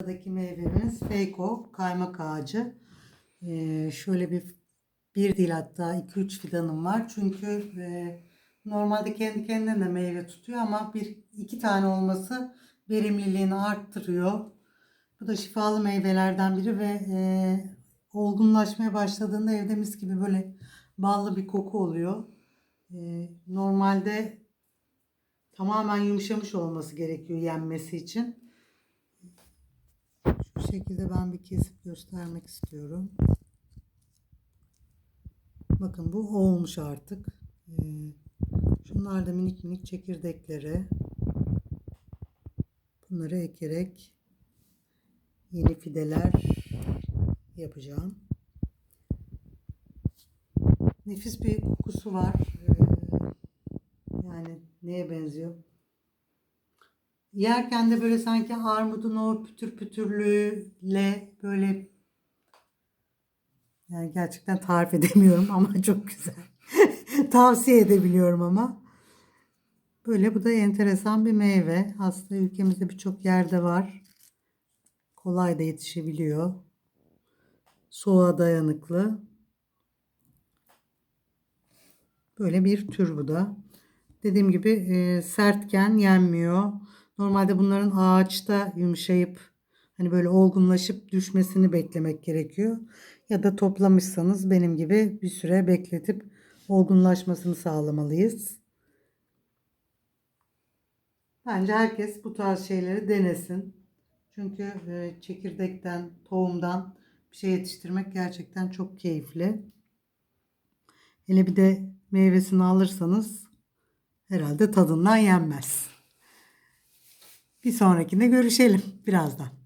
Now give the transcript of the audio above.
Buradaki meyvemiz Feyko kaymak ağacı. Ee, şöyle bir bir değil hatta 2-3 fidanım var. Çünkü e, normalde kendi kendine de meyve tutuyor ama bir iki tane olması verimliliğini arttırıyor. Bu da şifalı meyvelerden biri ve e, olgunlaşmaya başladığında evde mis gibi böyle ballı bir koku oluyor. E, normalde tamamen yumuşamış olması gerekiyor yenmesi için. Şekilde ben bir kesip göstermek istiyorum. Bakın bu olmuş artık. Ee, şunlar da minik minik çekirdekleri. Bunları ekerek yeni fideler yapacağım. Nefis bir kokusu var. Ee, yani neye benziyor? Yerken de böyle sanki armudun o pütür pütürlüğüyle böyle yani gerçekten tarif edemiyorum ama çok güzel. Tavsiye edebiliyorum ama. Böyle bu da enteresan bir meyve. Aslında ülkemizde birçok yerde var. Kolay da yetişebiliyor. Soğuğa dayanıklı. Böyle bir tür bu da. Dediğim gibi e, sertken yenmiyor. Normalde bunların ağaçta yumuşayıp hani böyle olgunlaşıp düşmesini beklemek gerekiyor. Ya da toplamışsanız benim gibi bir süre bekletip olgunlaşmasını sağlamalıyız. Bence herkes bu tarz şeyleri denesin. Çünkü e, çekirdekten, tohumdan bir şey yetiştirmek gerçekten çok keyifli. Hele bir de meyvesini alırsanız herhalde tadından yenmez. Bir sonrakinde görüşelim birazdan.